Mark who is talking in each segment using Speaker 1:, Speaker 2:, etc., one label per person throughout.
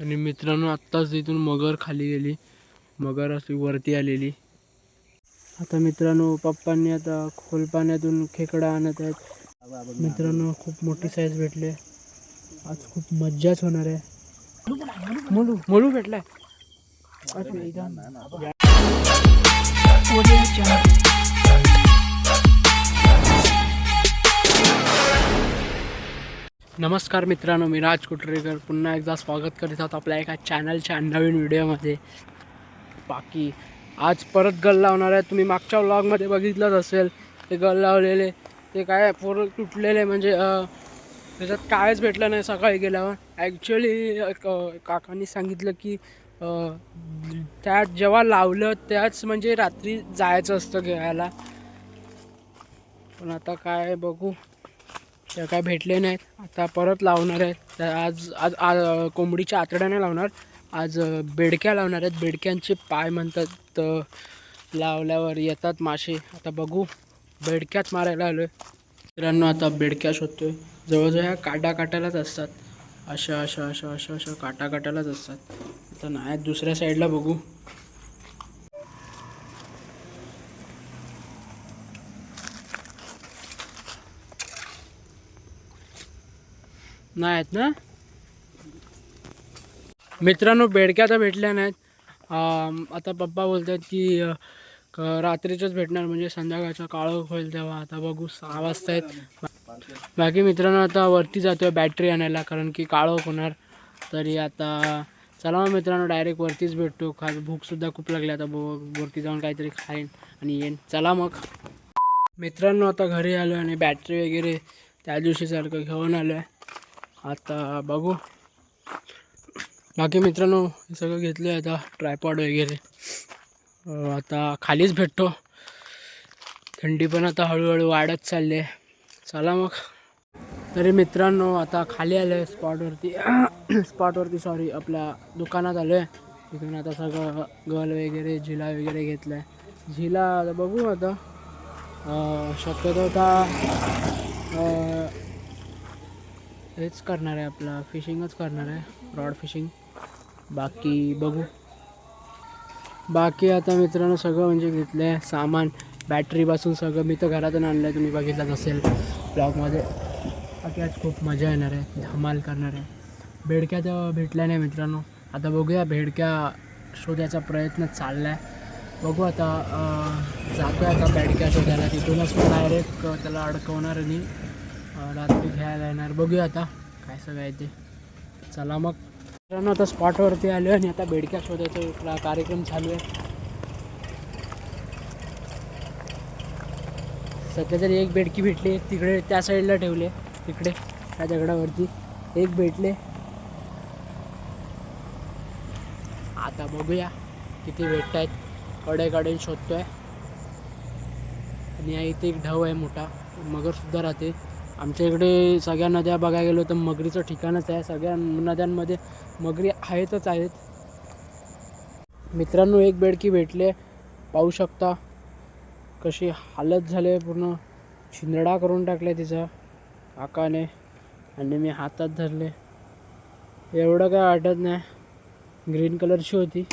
Speaker 1: आणि मित्रांनो आत्ताच इथून मगर खाली गेली. मगर अशी वरती आलेली. आता मित्रांनो पप्पांनी आता खोल पाण्यातून खेकडा आणत आहेत. मित्रांनो खूप मोठी साईज भेटली. आज खूप मज्जाच होणार आहे. मोलू मोलू भेटलाय. नमस्कार मित्रांनो मी राज कुटरेकर. पुन्हा एकदा स्वागत करीत आहोत आपल्या एका चॅनलच्या नवीन व्हिडिओमध्ये बाकी आज परत गल लावणार आहे. तुम्ही मागच्या व्लॉगमध्ये बघितलंच असेल. ते गल लावलेले ते काय पोर तुटलेले म्हणजे त्याच्यात कायच भेटलं नाही सकाळी गेल्यावर. ॲक्च्युली काकांनी सांगितलं की त्यात जेव्हा लावलं त्याच म्हणजे रात्री जायचं असतं घ्यायला पण आता काय बघू. त्या काय भेटले नाहीत. आता परत लावणार आहेत. त्या आज आज आज कोंबडीच्या आतड्या नाही लावणार. आज बेडक्या लावणार आहेत. बेडक्यांचे पाय म्हणतात तर लावल्यावर येतात मासे. आता बघू. बेडक्याच मारायला आलो आहे मित्रांनो आता बेडक्या शोधतोय. जवळजवळ ह्या काटा काटालाच असतात. अशा अशा अशा अशा अशा काटा काटालाच असतात. आता नाही दुसऱ्या साईडला बघू. नाही आहेत ना? मित्रांनो बेडक्या तर भेटल्या नाहीत. आता पप्पा बोलत आहेत की रात्रीच्याच भेटणार म्हणजे संध्याकाळचा काळं होईल तेव्हा. आता बघू सहा वाजता आहेत. बाकी मित्रांनो आता वरती जातोय बॅटरी आणायला कारण की काळोख होणार. तरी आता चला मग मित्रांनो डायरेक्ट वरतीच भेटतो खा भूकसुद्धा खूप लागली आता वरती जाऊन काहीतरी खाईन आणि येईन. चला मग. मित्रांनो आता घरी आलो आणि बॅटरी वगैरे त्या दिवशीसारखं घेऊन आलो आहे आता बघू. बाकी मित्रांनो हे सगळं घेतलं आहे आता ट्रायपॉड वगैरे. आता खालीच भेटतो. थंडी पण आता हळूहळू वाढत चालली आहे. चला मग. तरी मित्रांनो आता खाली आलो आहे स्पॉटवरती स्पॉटवरती सॉरी आपल्या दुकानात आलो आहे तिथून आता सगळं गल वगैरे झिला वगैरे घेतला आहे झिला आता बघू आता. शक्यतो आता हेच करणार आहे आपला फिशिंगच करणार आहे रॉड फिशिंग. बाकी बघू. बाकी आता मित्रांनो सगळं म्हणजे घेतलं आहे सामान बॅटरीपासून सगळं मी तर घरातून आणलं आहे तुम्ही बघितलंच असेल ब्लॉगमध्ये बाकी आज खूप मजा येणार आहे धमाल करणार आहे. बेडक्या तर भेटल्या नाही मित्रांनो. आता बघूया बेडक्या शोधायचा प्रयत्न चालला आहे बघू आता जातो आहे आता बेडक्या शोधायला. तिथूनच डायरेक्ट त्याला अडकवणार आणि रात्री घ्यायला येणार. बघूया आता काय सगळं आहे ते. चला मग. मित्रांनो आता स्पॉटवरती आलो आणि आता बेडक्या शोधायचा कार्यक्रम चालू आहे. सध्या तरी एक बेडकी भेटली. तिकडे त्या साईडला ठेवले तिकडे त्या दगडावरती एक भेटले. आता बघूया किती भेटत आहेत कडे कडे शोधतोय. आणि या इथे एक ढव आहे मोठा. मगरसुद्धा राहते. आमच्या इकडे सगळ्या नद्या बघायला गेलो तर मगरीचं ठिकाणच आहे. सगळ्या नद्यांमध्ये मगरी आहेतच आहेत. मित्रांनो एक बेडकी भेटले. पाहू शकता कशी हालत झाले पूर्ण. छिंदडा करून टाकले तिचा काकाने आणि मी हातात धरले. एवढं काय वाटत नाही. ग्रीन कलरची होती.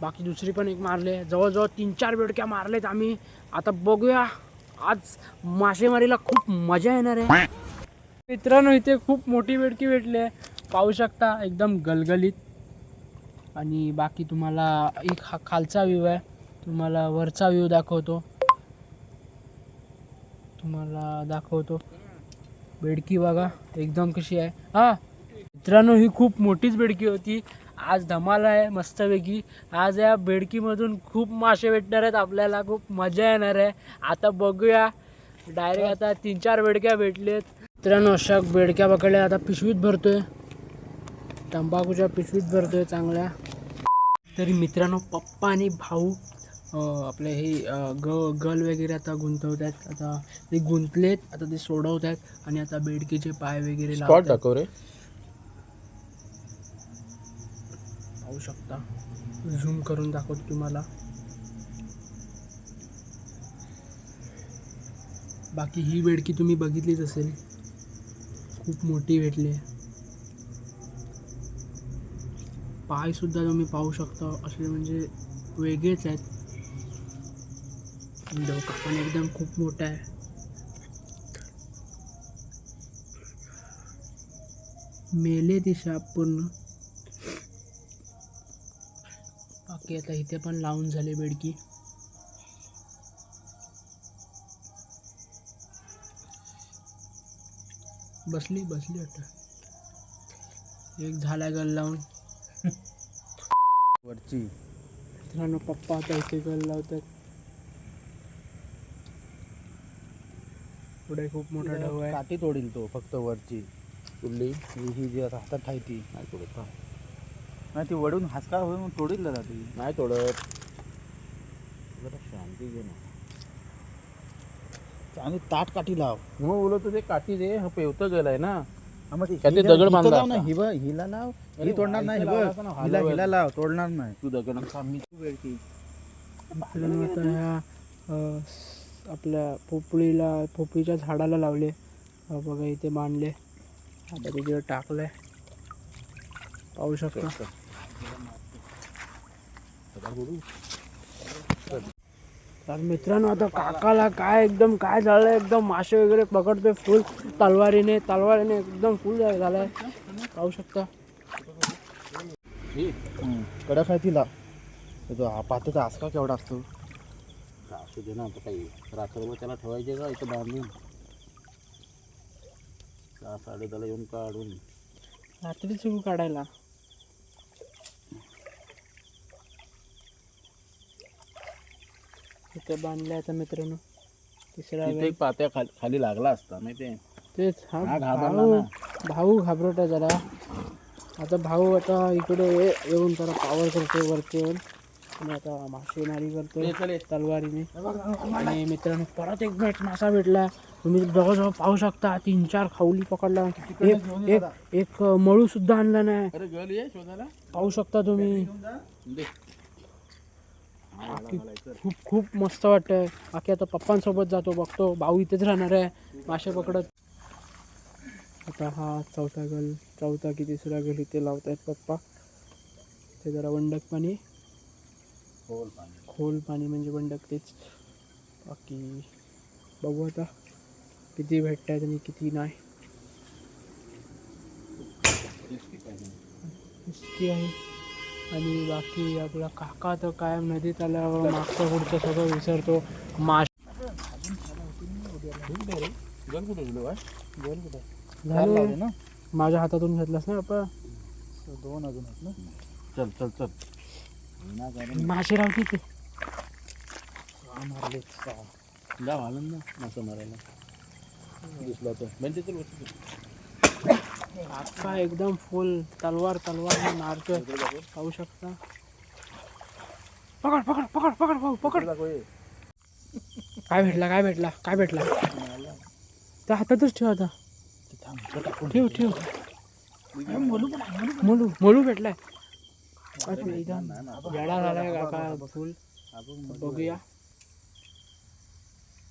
Speaker 1: बाकी दुसरी पण एक मारले जवळजवळ तीन चार बेडक्या मारलेत आम्ही. आता बघूया. आज मासेमारीला खूप मजा येणार आहे. मित्रांनो इथे खूप मोठी बेडकी भेटली आहे. पाहू शकता एकदम गलगलीत. आणि बाकी तुम्हाला एक हा खालचा व्ह्यू आहे. तुम्हाला वरचा व्ह्यू दाखवतो. तुम्हाला दाखवतो. बेडकी बघा एकदम कशी आहे. हा मित्रांनो ही खूप मोठीच बेडकी होती. आज धमाल आहे मस्तपैकी आज या बेडकीमधून खूप मासे भेटणार आहेत आपल्याला खूप मजा येणार आहे. आता बघूया. डायरेक्ट आता तीन चार बेडक्या भेटलेत. मित्रांनो अशा बेडक्या पकडल्या. आता पिशवीत भरतोय. तंबाखूच्या पिशवीत भरतोय चांगल्या. तरी मित्रांनो पप्पा आणि भाऊ आपले हे ग गल वगैरे आता गुंतवत आहेत आता ते गुंतलेत आता ते सोडवत आहेत आणि आता बेडकीचे पाय वगैरे लावतात
Speaker 2: रे.
Speaker 1: पाहू शकता. झूम करून दाखवतो तुम्हाला. बाकी ही बेडकी तुम्ही बघितलीच असेल. खूप मोठी भेटली. पाय सुद्धा तुम्ही पाहू शकता. असे म्हणजे वेगळेच आहेत. डोका पण एकदम खूप मोठा आहे. मेले दिशा पूर्ण. बाकी आता इथे पण लावून झाले बेडकी. बसली बसली आता. एक झाला गल लावून.
Speaker 2: वरची.
Speaker 1: मित्रांनो पप्पा आता इथे गल लावतात. पुढे खूप मोठा ढव आहे.
Speaker 2: काठी तोडील तो फक्त वरची. कुठली ही जी आता हातात आहे ती. नाही तोडत. नाही ती वडून हासका होईल मग तोडील दादा ती नाही तोडत. जरा शांती घे ना. आणि ताट काठी लाव. मग बोलतो ते काठी दे हा पेवतं गेलाय ना.
Speaker 3: का ते दगड बांधला
Speaker 2: लाव ना
Speaker 3: असता?
Speaker 2: हिवा हिला लाव.
Speaker 3: अरे
Speaker 2: ही तोडणार नाही
Speaker 3: व्हायचं
Speaker 2: हिवा
Speaker 3: लावायचं ना,
Speaker 2: हिला
Speaker 3: हलवायचं.
Speaker 2: हिला लाव तोडणार नाही.
Speaker 3: तू दगड
Speaker 2: मी तू
Speaker 1: आता ह्या अं, आपल्या पोपळीला पोपळीच्या झाडाला लावले. हा बघा इथे बांधले. आता तिथे टाकलंय. पाहू शकता तर मित्रांनो आता काकाला काय एकदम काय झालंय? एकदम मासे वगैरे पकडतोय फुल तलवारीने तलवारीने एकदम फुल झालाय. पाहू शकता.
Speaker 2: कडक आहे ती लाव तर तो हा पात्याचा आसका केवढा असतो?
Speaker 3: असू दे ना आता काही रात्रभर त्याला ठेवायचे का? इथं बांधून? सहा साडे दहाला येऊन काढून.
Speaker 1: रात्री सुरू काढायला. इथे बांधले आता मित्रांनो. तिसरा
Speaker 3: तिथे
Speaker 1: वेळ.
Speaker 3: एक पात्या खाली खाली लागला असता माहिती
Speaker 1: तेच हा
Speaker 3: हा घाबरला
Speaker 1: भाऊ
Speaker 3: ना.
Speaker 1: भाऊ घाबरट आहे जरा. आता भाऊ आता इकडे ये- येऊन जरा पावर करतोय वरती येऊन आणि आता मासेमारी करतोय तलवारीने. आणि मित्रांनो परत एक भेट मासा भेटला. तुम्ही जवळजवळ पाहू शकता तीन चार खाऊली पकडला. एक एक एक मळू सुद्धा आणला नाही.
Speaker 3: अरे गल ये शोधायला.
Speaker 1: पाहू शकता तुम्ही.
Speaker 3: दे.
Speaker 1: खूप खूप मस्त वाटतंय. बाकी आता पप्पांसोबत जातो बघतो. भाऊ इथेच राहणार आहे. मासे पकडत. आता हा चौथा गल चौथा की तिसरा गल इथे लावतायत पप्पा. ते जरा वंडक पाणी.
Speaker 3: खोल पाणी.
Speaker 1: खोल पाणी म्हणजे वंडक तेच. बाकी बघू आता किती भेटत आहेत आणि किती नाही. इतकी आहे. आणि बाकी आपला काका तर कायम नदीत आल्यावर मागचं पुढचं सगळं विसरतो. माश झाले.
Speaker 2: ना
Speaker 1: माझ्या हातातून घेतलास ना आपण?
Speaker 2: दोन अजून आहेत ना
Speaker 3: चल चल चल.
Speaker 1: मासे राहते ते
Speaker 2: सहा मारले.
Speaker 3: जा घालून ना मासा मारायला. दिसला तो म्हणजे चल
Speaker 1: आता एकदम फुल तलवार तलवार मारतोय पाहू शकता. पकड पकड पकड पकड भाऊ पकड. काय भेटला काय भेटला काय भेटला? त्या हातातच ठेव आता.
Speaker 2: थांब,
Speaker 1: ठेव ठेव. मोलू मोलू भेटलाय. अरे, झालाय काका फुल. बघूया.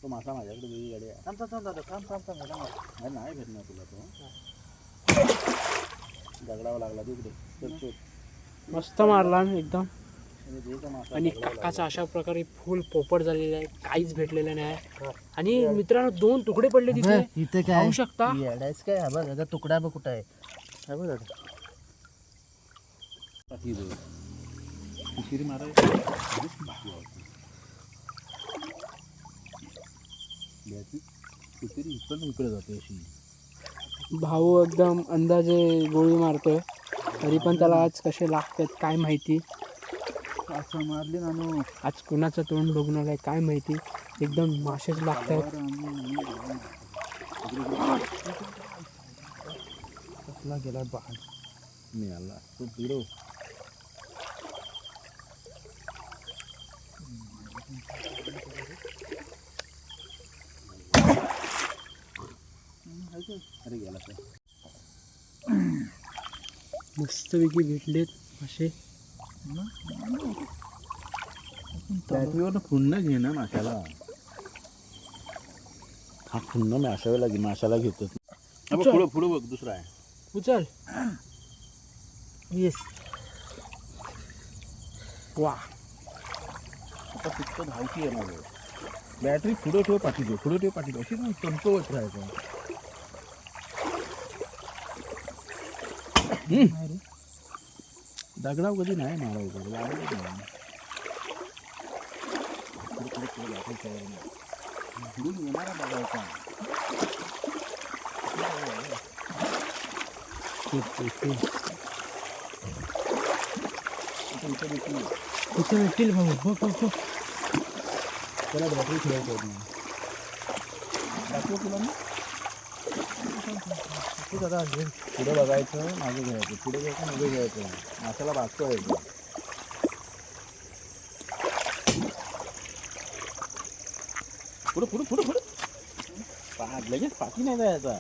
Speaker 3: तो मासा माझ्याकडे वेगळी गाडी आहे.
Speaker 2: थांब थांब थांब थांब थांब थांब. थांब.
Speaker 3: नाही भेटणार तुला तो. दगडावा लागला तिकडे.
Speaker 1: मस्त मारला ना एकदम.
Speaker 3: आणि
Speaker 1: काकाचा अशा प्रकारे फुल पोपट झालेला आहे. काहीच भेटलेलं नाही. आणि मित्रांनो दोन तुकडे पडले तिथे.
Speaker 2: इथे
Speaker 1: पाहू शकता?
Speaker 2: येडायच काय? हा बघ तुकडा बघ कुठं आहे. हा बघ
Speaker 3: मारायची इकडे जाते अशी.
Speaker 1: भाऊ एकदम अंदाजे गोळी मारतोय. तरी पण त्याला आज कसे लागतात काय माहिती?
Speaker 2: असं मारली ना नो.
Speaker 1: आज कुणाचं तोंड बघून आलंय काय माहिती? एकदम मासेच लागतात
Speaker 2: कसला गेला बाण
Speaker 3: मिळाला. तो पिरो अरे गेला तो.
Speaker 1: मस्तपैकी भेटलेत मासे.
Speaker 3: त्याच्यावर पुन्हा घे ना माशाला. हा पुन्हा माशाला घे माशाला घेतो. पुढं पुढं बघ दुसरा आहे.
Speaker 1: उचल.
Speaker 2: येस
Speaker 1: वा.
Speaker 3: आता फक्त धावती येणार बॅटरी पुढे ठेव पाठी ठेव. पुढे ठेव पाठी ठेव. अशी चमकवत राहायचं हम्म. दगडाव कधी नाही मारा वगैरे लागतच नाही पुढे पुढे पुढे battery तयार नाही. पुढून येणारा बघायचा आता इथे देखील
Speaker 1: इथे भेटतील भाऊ हो हो हो.
Speaker 3: त्याला बॅटरी नाही दाखव तुला मी
Speaker 2: तू दादा
Speaker 3: पुढे बघायचं मागे घ्यायचं. पुढे घ्यायचं मागे घ्यायचं. माशाला भागतो यायचं पुढे पुढे पुढे पुढे. पाठ लगेच पाठी नाही जायचा.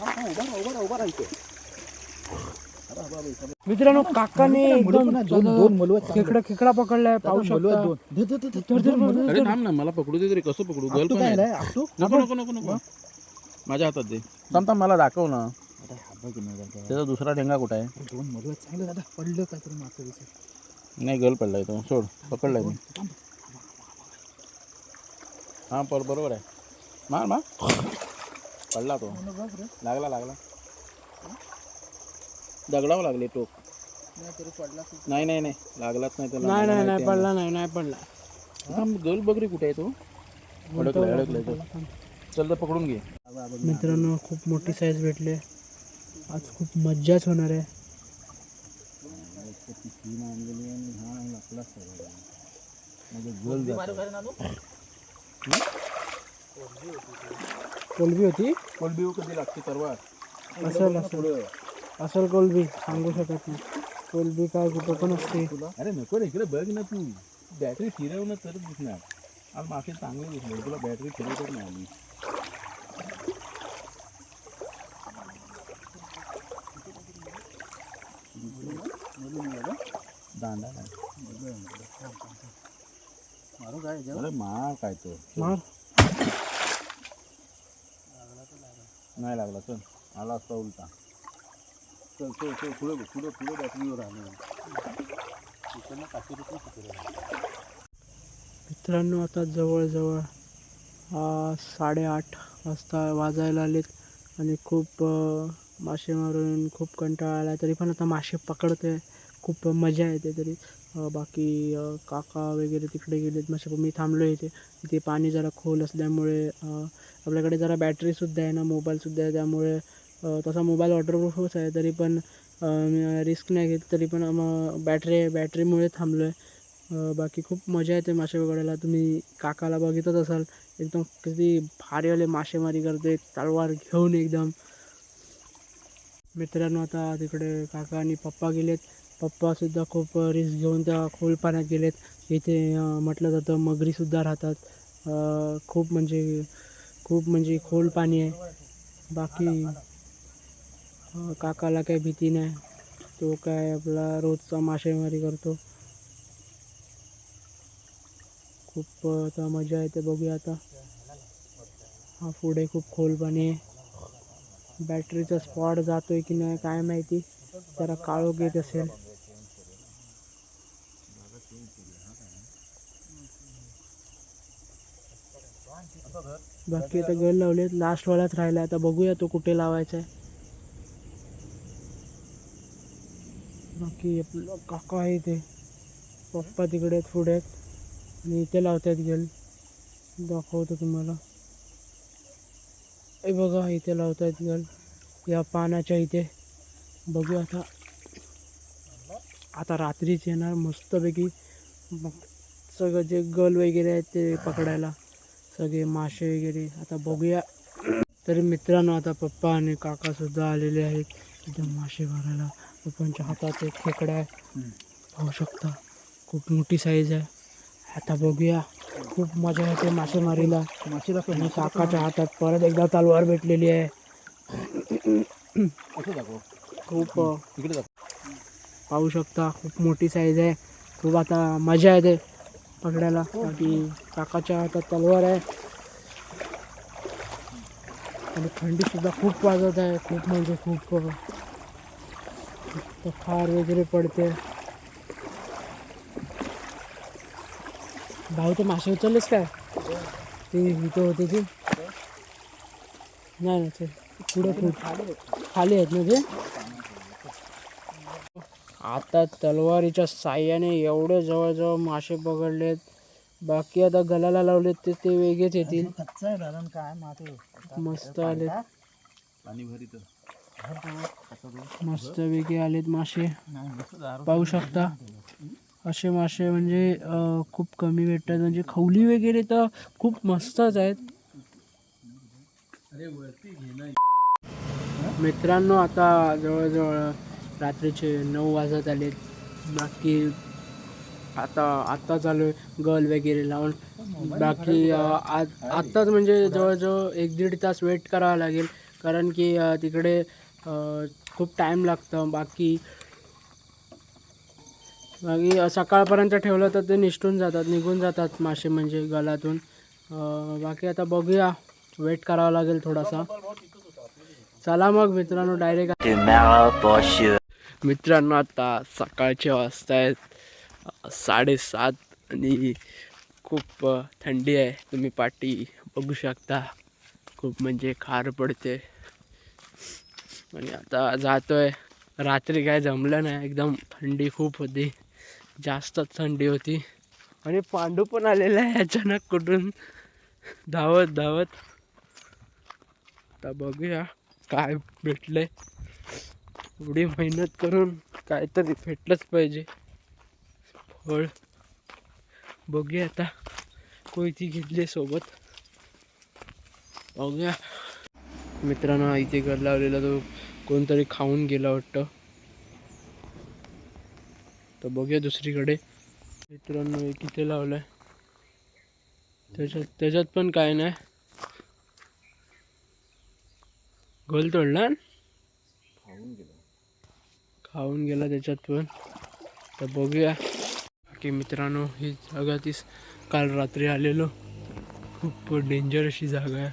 Speaker 3: हा, हा, उभा राहा उभा राहा उभा राहायचं
Speaker 1: मित्रांनो काकाने एकदम
Speaker 2: दोन दोन मलवत
Speaker 1: खेकडा खेकडा पकडलाय पाहू शकता.
Speaker 3: अरे थांब ना मला पकडू दे तरी. कसं पकडू? गल
Speaker 2: आपटू
Speaker 3: पण
Speaker 2: काय
Speaker 3: आहे.
Speaker 2: नाही, आपटू?
Speaker 3: नको नको नको नको. माझ्या हातात दे. थांब थांब मला दाखव ना.
Speaker 2: हा.
Speaker 3: त्याचा दुसरा ठेंगा कुठं आहे?
Speaker 2: दोन मलवत चांगलं दादा. पडलं काय तरी मागचं दिसत.
Speaker 3: नाही गल पडलाय तो. सोड पकडलाय मी. हां पर बरोबर आहे. मार मार. पडला तो. लागला लागला. दगडावं लागले टोक.
Speaker 2: नाही तरी पडला
Speaker 3: नाही नाही नाही. लागलाच नाही त्याला.
Speaker 1: नाही नाही नाही. पडला नाही नाही पडला.
Speaker 3: थांब, गल बघ रे कुठे आहे तो? अडकलाय अडकलाय तो. चल तर पकडून घे.
Speaker 1: मित्रांनो खूप मोठी साईज भेटली. आज खूप मज्जाच होणार आहे.
Speaker 3: हा सगळा म्हणजे
Speaker 1: कोलबी होती
Speaker 3: कोलबी कधी लागते तरवा
Speaker 1: असेल असेल. असेल कोलबी सांगू शकत नाही. कोलबी काय कुठं पण असते.
Speaker 3: अरे नको रे इकडे बघ ना तू. बॅटरी फिरव ना तरच दिसणार. आज मासे चांगले दिसले तुला बॅटरी फिरवतच नाही आली दांडा नाही
Speaker 2: मारू काय?
Speaker 3: अरे मार काय तो.
Speaker 1: मार.
Speaker 3: नाही लागला चल. आला असता उलटा. चल चल चल पुढे पुढे पुढे बॅटरीवर
Speaker 1: मित्रांनो आता जवळजवळ साडेआठ वाजता वाजायला आलेत आणि खूप मासे मारून खूप कंटाळा आला तरी पण आता मासे पकडते खूप मजा येते तरी. बाकी काका वगैरे तिकडे गेलेत मासे मी थांबलो इथे. इथे पाणी जरा खोल असल्यामुळे आपल्याकडे जरा बॅटरीसुद्धा आहे ना मोबाईलसुद्धा आहे त्यामुळे तसा मोबाईल वॉटरप्रूफच आहे तरी पण रिस्क नाही घेत तरी पण मग बॅटरी बॅटरीमुळे थांबलो आहे बाकी खूप मजा येते मासे पकडायला. तुम्ही काकाला बघितच असाल एकदम किती भारीवाले मासेमारी करते तलवार घेऊन एकदम. मित्रांनो आता तिकडे काका आणि पप्पा गेलेत. पप्पासुद्धा खूप रिस्क घेऊन त्या खोल पाण्यात गेलेत. इथे म्हटलं जातं मगरीसुद्धा राहतात. खूप म्हणजे खूप म्हणजे खोल पाणी आहे. बाकी काकाला काही भीती नाही. तो काय आपला रोजचा मासेमारी करतो. खूप आता मजा येते बघूया आता. हा पुढे खूप खोल पाणी आहे बॅटरीचा स्पॉट जातोय की नाही काय माहिती. जरा काळोख येत असेल. बाकी आता गल लावलेत. लास्ट वालाच राहिला आता बघूया तो कुठे लावायचा आहे बाकी आपलं काका आहे ते. पप्पा तिकडे आहेत पुढे आहेत. आणि इथे लावतात गेल दाखवतो तुम्हाला. हे बघा इथे लावतायत गेल या पानाच्या इथे. बघू आता. आता रात्रीच येणार मस्तपैकी. मग सगळं जे गल वगैरे आहेत ते पकडायला. सगळे मासे वगैरे. आता बघूया. तरी मित्रांनो आता पप्पा आणि काकासुद्धा आलेले आहेत. इथे मासे मारायला पप्पांच्या हातात एक खेकडा आहे. पाहू शकता खूप मोठी साईज आहे. आता बघूया खूप मजा येते मासेमारीला.
Speaker 2: दाखव
Speaker 1: आणि काकाच्या हातात परत एकदा तलवार भेटलेली आहे. खूप पाहू शकता खूप मोठी साईज आहे. खूप आता मजा येते पकडायला. बाकी काकाच्या हातात तलवार आहे. आणि थंडीसुद्धा खूप वाजत आहे. खूप म्हणजे खूप तर फार वगैरे पडते. भाऊ ते मासे उचललेस काय? ते इथं होते ते. नाही नाही पुढे पुढे. खाली आहेत ना ते? आता तलवारीच्या साह्याने एवढे जवळजवळ मासे पकडलेत. बाकी आता गलाला लावलेत ते ते वेगळेच येतील.
Speaker 2: काय
Speaker 1: मस्त आलेत.
Speaker 3: पाणी भरीत.
Speaker 1: मस्त वेगळे आलेत मासे. पाहू शकता. असे मासे म्हणजे खूप कमी भेटतात. म्हणजे खवली वगैरे तर खूप मस्तच आहेत. मित्रांनो आता जवळजवळ रात्रीचे नऊ वाजत आलेत. बाकी आता आता चालू आहे गल वगैरे लावून. बाकी आत्ताच म्हणजे जवळजवळ एक दीड तास वेट करावा लागेल. कारण की तिकडे खूप टाईम लागतं. बाकी बाकी सकाळपर्यंत ठेवलं तर ते निष्ठून जातात निघून जातात मासे म्हणजे गलातून. बाकी आता बघूया. वेट करावा लागेल थोडासा. चला मग मित्रांनो डायरेक्ट मित्रांनो आता सकाळचे वाजता आहेत. साडेसात आणि खूप थंडी आहे. तुम्ही पाठी बघू शकता. खूप म्हणजे खार पडते. आणि आता जातोय. रात्री काय जमलं नाही. एकदम थंडी खूप होती. जास्तच थंडी होती. आणि पांडू पण आलेला आहे अचानक कुठून. धावत धावत. आता बघूया काय भेटलंय. एवढी मेहनत करून काहीतरी भेटलंच पाहिजे. फळ. बघूया आता कोयती घेतली सोबत. बघूया. मित्रांनो इथे घर लावलेला तो कोणतरी खाऊन गेला वाटतं. तर बघूया दुसरीकडे. मित्रांनो हे किती लावलंय. त्याच्यात त्याच्यात पण काय नाही. गोल तोडला खाऊन गेला. त्याच्यात पण. तर बघूया. की मित्रांनो ही जागा तीच काल रात्री आलेलो. खूप डेंजर अशी जागा आहे.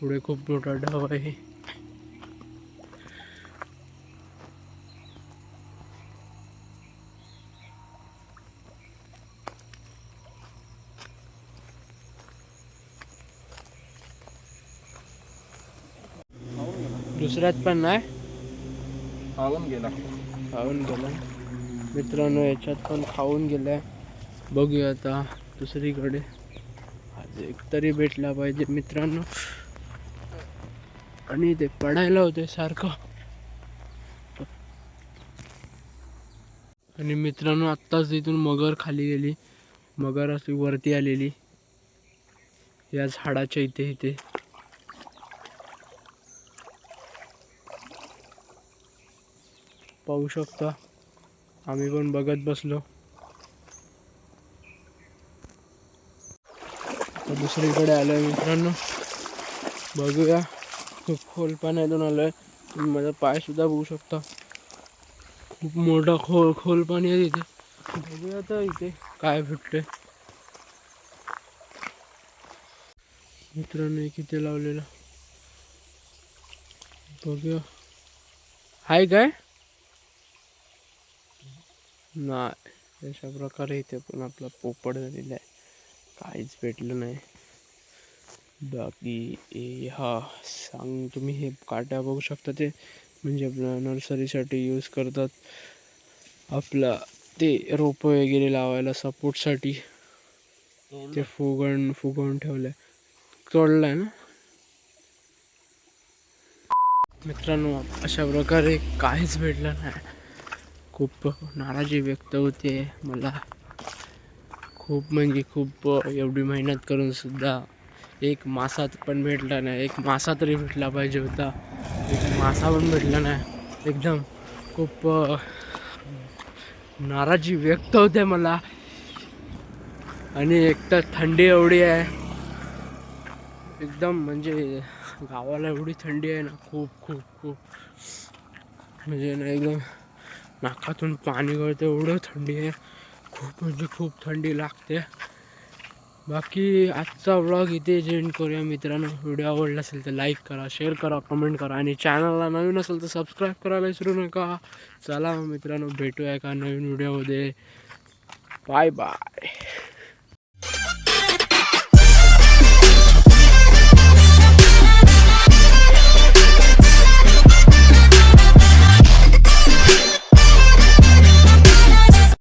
Speaker 1: पुढे खूप मोठा ढाव आहे. दुसऱ्यात पण नाही.
Speaker 3: खाऊन गेला.
Speaker 1: खाऊन गेला. मित्रांनो याच्यात पण खाऊन गेलाय. बघूया आता दुसरीकडे. आज एक तरी भेटला पाहिजे मित्रांनो. आणि ते पडायला होते सारखं. आणि मित्रांनो आत्ताच इथून मगर खाली गेली. मगर अशी वरती आलेली. या झाडाच्या इथे इथे. पाहू शकता. आम्ही पण बघत बसलो. आता दुसरीकडे आलोय मित्रांनो. बघूया. खूप खोल पाण्यातून आलोय. तुम्ही माझा पाय सुद्धा बघू शकता. खूप मोठा खोल खोल पाणी आहे तिथे. बघूया आता इथे काय भेटते मित्रांनो किती लावलेला. बघूया. हाय काय? नाही अशा प्रकारे इथे पण आपला पोपट झालेला आहे. काहीच भेटलं नाही. बाकी हा सांग तुम्ही हे काट्या बघू शकता ते. म्हणजे आपल्या नर्सरीसाठी यूज करतात. आपला ते रोपं वगैरे लावायला सपोर्टसाठी. ते फुगण फुगवून ठेवलं आहे तोडलं आहे ना? मित्रांनो अशा प्रकारे काहीच भेटलं नाही. खूप नाराजी व्यक्त होते. मला खूप म्हणजे खूप एवढी मेहनत करूनसुद्धा एक मासात पण भेटला नाही. एक मासा तरी भेटला पाहिजे होता. एक मासा पण भेटला नाही. एकदम खूप नाराजी व्यक्त होते मला. आणि एक तर थंडी एवढी आहे. एकदम म्हणजे गावाला एवढी थंडी आहे ना खूप खूप खूप. म्हणजे ना एकदम नाकातून पाणी गळतं एवढं थंडी आहे. खूप म्हणजे खूप थंडी लागते. बाकी आजचा व्लॉग इथे एंड करूया मित्रांनो. व्हिडिओ आवडला असेल तर लाईक करा शेअर करा कमेंट करा. आणि चॅनलला नवीन असेल तर सबस्क्राईब करायला विसरू नका. चला मित्रांनो भेटूया एका नवीन व्हिडिओमध्ये बाय बाय